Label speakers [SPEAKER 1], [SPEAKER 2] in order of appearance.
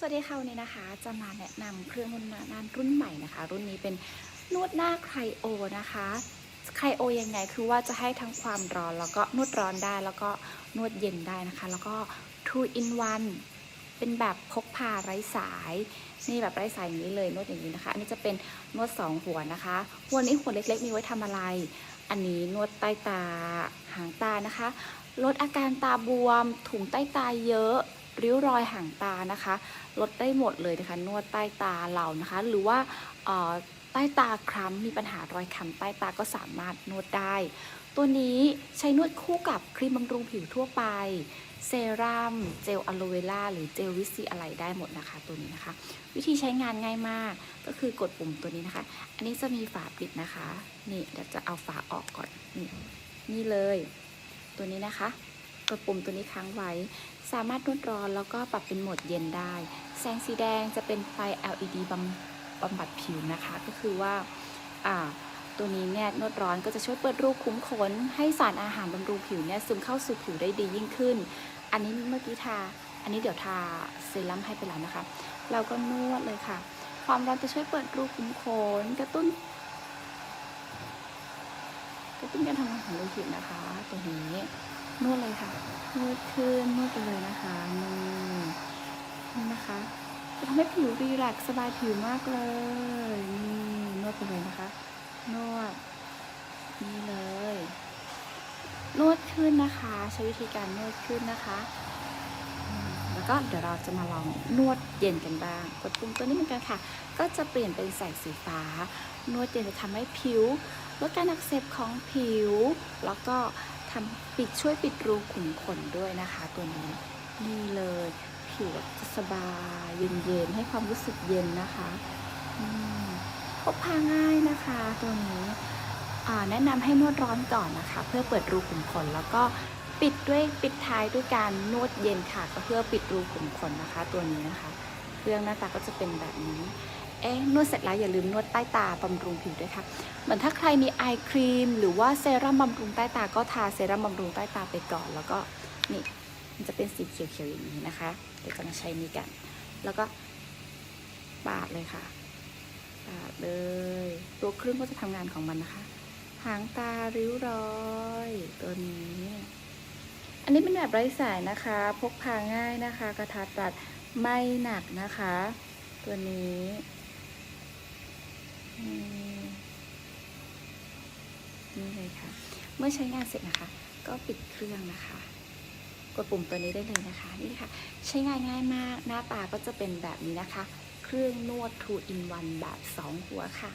[SPEAKER 1] สวัสดีค่ะวันนี้นะคะ จะมาแนะนำเครื่องนวดหน้ารุ่นใหม่นะคะ รุ่นนี้เป็นนวดหน้าไครโอนะคะไครโอยังไงคือว่าจะให้ทั้งความร้อนแล้วก็นวดร้อนได้แล้วก็นวดเย็นได้นะคะ แล้วก็ two in one เป็นแบบพกพาไร้สายนี่แบบไร้สายอย่างนี้เลยนวดอย่างนี้นะคะ อันนี้จะเป็นนวดสองหัวนะคะหัวนี้หัวเล็ก ๆ มีไว้ทำอะไร อันนี้นวดใต้ตาหางตานะคะ ลดอาการตาบวมถุงใต้ตาเยอะ ริ้วรอยห่างตานะคะ ลดได้หมดเลยนะคะ นวดใต้ตาเรานะคะ หรือว่าใต้ตาคล้ำมีปัญหารอยคล้ำใต้ตาก็สามารถนวดได้ ตัวนี้ใช้นวดคู่กับครีมบำรุงผิวทั่วไป เซรั่มเจลอะโลเวล่าหรือเจลวิซีอะไรได้หมดนะคะตัวนี้นะคะ วิธีใช้งานง่ายมากก็คือกดปุ่มตัวนี้นะคะ อันนี้จะมีฝาปิดนะคะ นี่เดี๋ยวจะเอาฝาออกก่อนนี่นี่เลย ตัวนี้นะคะ กดปุ่มตัวนี้ค้างไว้ สามารถนวดร้อนแล้วก็ปรับเป็นโหมดเย็นได้ แสงสีแดงจะเป็นไฟ LED บำบำบัดผิวนะคะ ก็คือว่าอ่าตัวนี้เนี่ยนวดร้อนก็จะช่วยเปิดรูขุมขน ให้สารอาหารบำรุงผิวเนี่ยซึมเข้าสู่ผิวได้ดียิ่งขึ้น อันนี้เมื่อกี้ทา อันนี้เดี๋ยวทาเซรั่มให้ไปแล้วนะคะ เราก็นวดเลยค่ะ ความร้อนจะช่วยเปิดรูขุมขนกระตุ้นกระตุ้นการทำงานของรูผิวนะคะ ตัวนี้ นวดเลยค่ะนวดขึ้นนวดไปเลยนะคะนี่นี่นะคะจะทำให้ผิวรีแลกซ์สบายผิวมากเลยนี่นวดไปเลยนะคะ นวดนี่เลย นวดขึ้นนะคะ ใช้วิธีการนวดขึ้นนะคะแล้วก็เดี๋ยวเราจะมาลองนวดเย็นกันบ้าง กดปุ่มตัวนี้เหมือนกันค่ะ ก็จะเปลี่ยนเป็นแสงสีฟ้า นวดเย็นจะทำให้ผิวลดการอักเสบของผิว แล้วก็ ทำปิดช่วยปิดรูขุมขนด้วยนะคะตัวนี้นี่เลยผิวจะสบายเย็นๆให้ความรู้สึกเย็นนะคะพกพาง่ายนะคะตัวนี้แนะนำให้นวดร้อนก่อนนะคะ เพื่อเปิดรูขุมขนแล้วก็ปิดด้วยปิดท้ายด้วยการนวดเย็นค่ะ ก็เพื่อปิดรูขุมขนนะคะ ตัวนี้นะคะ เครื่องหน้าตาก็จะเป็นแบบนี้ เอ๊ะนวดเสร็จแล้วอย่าลืมนวดใต้ตาบำรุงผิวด้วยค่ะ เหมือนถ้าใครมีไอครีม หรือว่าเซรั่มบำรุงใต้ตาก็ทาเซรั่มบำรุงใต้ตาไปก่อน แล้วก็นี่มันจะเป็นสีเขียวๆอย่างนี้นะคะ เดี๋ยวจะมาใช้นี้กัน แล้วก็ปาดเลยค่ะปาดเลย ตัวเครื่องก็จะทำงานของมันนะคะ หางตาริ้วรอยตัวนี้ อันนี้เป็นแบบไร้สายนะคะ พกพาง่ายนะคะ กระทัดรัดไม่หนักนะคะ ตัวนี้นี่ เลยค่ะ เมื่อใช้งานเสร็จนะคะ ก็ปิดเครื่องนะคะ กดปุ่มตัวนี้ได้เลยนะคะ นี่ค่ะ ใช้งานง่ายมาก หน้าตาก็จะเป็นแบบนี้นะคะ เครื่องนวด 2 in 1 แบบ 2 หัวค่ะ